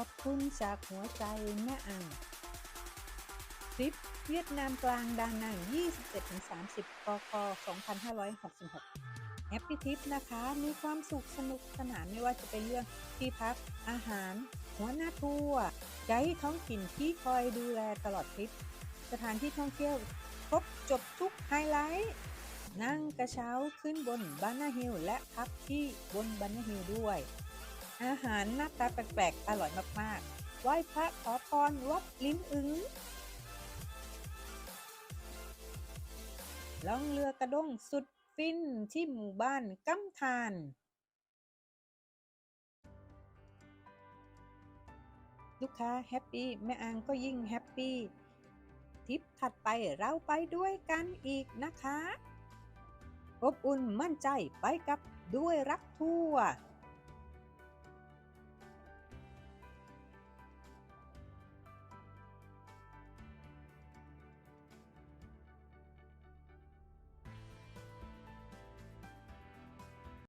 ขอบคุณจากหัวใจแม่อังทริปเวียดนามกลางดานัง27-30กก2566แฮปปี้ทริปนะคะ มีความสุขสนุกสนานไม่ว่าจะเป็นเรื่องที่พัก อาหาร หัวหน้าทัวร์ไกด์ท้องถิ่นที่คอยดูแลตลอดทริป สถานที่ท่องเที่ยวครบจบทุกไฮไลท์ นั่งกระเช้าขึ้นบนบานาฮิลและพักที่บนบานาฮิลด้วย อาหารหน้าตาแปลกๆ อร่อยมากๆ ไหว้พระขอพรวัดลิ้นอึงล่องเรือกระด้งสุดฟินที่หมู่บ้านกำทาน ลูกค้าแฮปปี้แม่อังก็ยิ่งแฮปปี้ทริปถัดไปเราไปด้วยกันอีกนะคะอบอุ่นมั่นใจไปกับด้วยรักทัวร์